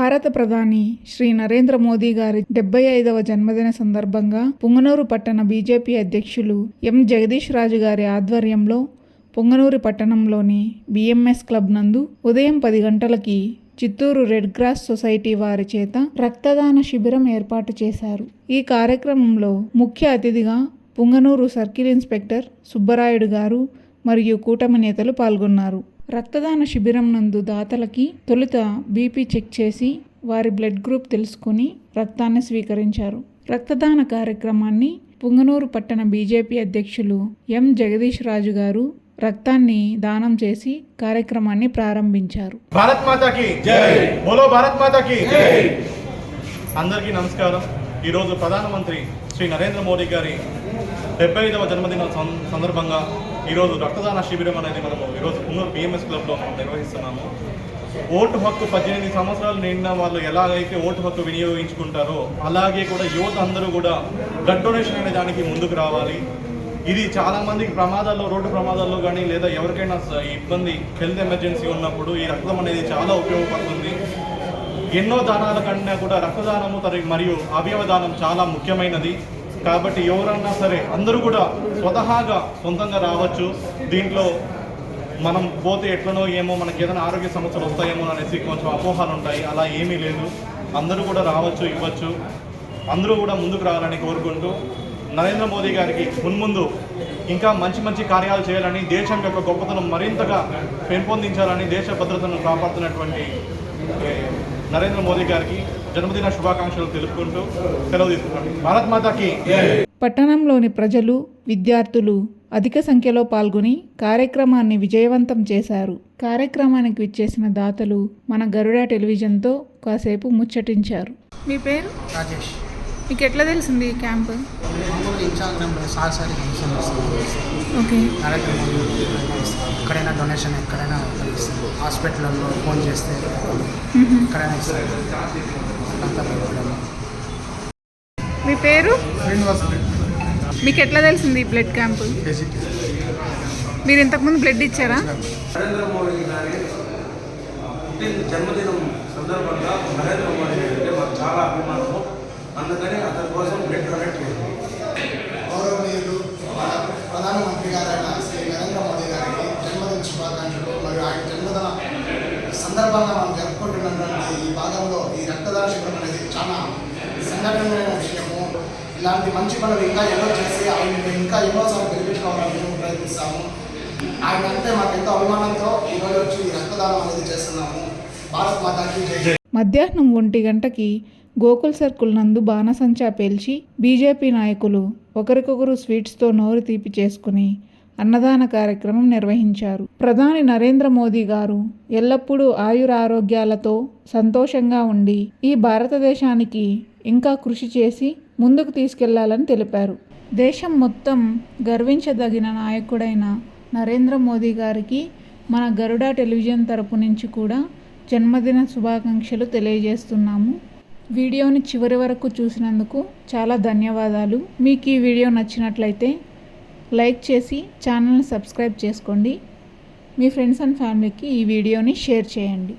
భారత ప్రధాని శ్రీ నరేంద్ర మోదీ గారి డెబ్బై ఐదవ జన్మదిన సందర్భంగా పుంగనూరు పట్టణ బీజేపీ అధ్యక్షులు ఎం జగదీష్ రాజు గారి ఆధ్వర్యంలో పొంగనూరు పట్టణంలోని బిఎంఎస్ క్లబ్ నందు ఉదయం పది గంటలకి చిత్తూరు రెడ్ క్రాస్ సొసైటీ వారి చేత రక్తదాన శిబిరం ఏర్పాటు చేశారు. ఈ కార్యక్రమంలో ముఖ్య అతిథిగా పుంగనూరు సర్కిల్ ఇన్స్పెక్టర్ సుబ్బరాయుడు గారు మరియు కూటమి నేతలు పాల్గొన్నారు. రక్తదాన శిబిరం నందు దాతలకి తొలుత బీపీ చెక్ చేసి వారి బ్లడ్ గ్రూప్ తెలుసుకుని రక్తాన్ని స్వీకరించారు. రక్తదాన కార్యక్రమాన్ని పుంగనూరు పట్టణ బీజేపీ అధ్యక్షులు ఎం జగదీష్ రాజు గారు రక్తాన్ని దానం చేసి కార్యక్రమాన్ని ప్రారంభించారు. భారత్ మాతాకి జై! బోలో భారత్ మాతాకి జై! అందరికీ నమస్కారం. ఈరోజు ప్రధానమంత్రి శ్రీ నరేంద్ర మోడీ గారి డెబ్బై ఐదవ జన్మదిన సందర్భంగా ఈరోజు రక్తదాన శిబిరం అనేది మనము ఈరోజు పున్నూరు బిఎంఎస్ క్లబ్లో మనం నిర్వహిస్తున్నాము. ఓటు హక్కు పద్దెనిమిది సంవత్సరాలు నిండిన వాళ్ళు ఎలాగైతే ఓటు హక్కు వినియోగించుకుంటారో అలాగే కూడా యువత అందరూ కూడా బ్లడ్ డొనేషన్ అనే దానికి ముందుకు రావాలి. ఇది చాలామందికి ప్రమాదాల్లో రోడ్డు ప్రమాదాల్లో కానీ లేదా ఎవరికైనా ఇబ్బంది హెల్త్ ఎమర్జెన్సీ ఉన్నప్పుడు ఈ రక్తం అనేది చాలా ఉపయోగపడుతుంది. ఎన్నో దానాల కన్నా కూడా రక్తదానము మరియు అవయవదానం చాలా ముఖ్యమైనది. కాబట్టి ఎవరన్నా సరే అందరూ కూడా స్వతహాగా సొంతంగా రావచ్చు. దీంట్లో మనం పోతే ఎట్లనో ఏమో మనకి ఏదైనా ఆరోగ్య సమస్యలు వస్తాయేమో అనేసి కొంచెం అపోహలు ఉంటాయి. అలా ఏమీ లేదు. అందరూ కూడా రావచ్చు ఇవ్వచ్చు. అందరూ కూడా ముందుకు రావాలని కోరుకుంటూ నరేంద్ర మోదీ గారికి మున్ముందు ఇంకా మంచి మంచి కార్యాలు చేయాలని దేశం యొక్క గొప్పతనం మరింతగా పెంపొందించాలని దేశ భద్రతను కాపాడుతున్నటువంటి నరేంద్ర మోదీ గారికి జన్మదిన శుభాకాంక్షలు తెలుపుకుంటూ సెలవు తీసుకుంటాను భారత్ మాతాకి పట్టణంలోని ప్రజలు విద్యార్థులు అధిక సంఖ్యలో పాల్గొని కార్యక్రమాన్ని విజయవంతం చేశారు. కార్యక్రమానికి విచ్చేసిన దాతలు మన గరుడ టెలివిజన్తో కాసేపు ముచ్చటించారు. మీ పేరు? రాజేష్. మీకు ఎట్లా తెలిసింది ఈ క్యాంప్? ఓకే. ఎక్కడైనా డొనేషన్ ఎక్కడైనా హాస్పిటల్లో ఫోన్ చేస్తే ఎక్కడైనా ఇస్తారు. మీ పేరు? మీకు ఎట్లా తెలిసింది ఈ బ్లడ్ క్యాంప్? మీరు ఇంతకుముందు బ్లడ్ ఇచ్చారా? నరేంద్ర మోడీ గారి పుట్టిన జన్మదినం సందర్భంగా నరేంద్ర మోడీ గారి అంటే మాకు చాలా అభిమానము. అందుకని అతని కోసం బ్లడ్ డొనేట్ చేయాలి గౌరవనీయులు మన ప్రధానమంత్రి గారైన శ్రీ నరేంద్ర మోదీ గారికి జన్మదిన శుభాకాంక్షలు మరియు ఆయన జన్మదిన సందర్భంగా మనం జరుపుకుంటున్నటువంటి ఈ భాగంలో ఈ రక్తదాన శిబిరం అనేది చాలా సంఘటనమైన విషయము. ఇలాంటి మంచి పనులు ఇంకా ఎన్నో చేసి ఆయన ఇంకా ఎన్నోసార్లు గెలిపించుకోవాలని మేము ప్రయత్నిస్తాము. ఆయన అంటే మాకు ఎంతో అభిమానంతో ఈరోజు వచ్చి ఈ రక్తదానం అనేది చేస్తున్నాము. భారత్ మాతాకి జై. మధ్యాహ్నం ఒంటి గంటకి గోకుల్ సర్కుల్ నందు బాణసంచా పేల్చి బీజేపీ నాయకులు ఒకరికొకరు స్వీట్స్తో నోరు తీపి చేసుకుని అన్నదాన కార్యక్రమం నిర్వహించారు. ప్రధాని నరేంద్ర మోదీ గారు ఎల్లప్పుడూ ఆయురారోగ్యాలతో సంతోషంగా ఉండి ఈ భారతదేశానికి ఇంకా కృషి చేసి ముందుకు తీసుకెళ్ళాలని తెలిపారు. దేశం మొత్తం గర్వించదగిన నాయకుడైన నరేంద్ర మోదీ గారికి మన గరుడ టెలివిజన్ తరపు నుంచి కూడా జన్మదిన శుభాకాంక్షలు తెలియజేస్తున్నాము. వీడియోని చివరి వరకు చూసినందుకు చాలా ధన్యవాదాలు. మీకు ఈ వీడియో నచ్చినట్లయితే లైక్ చేసి ఛానల్ని సబ్స్క్రైబ్ చేసుకోండి. మీ ఫ్రెండ్స్ అండ్ ఫ్యామిలీకి ఈ వీడియోని షేర్ చేయండి.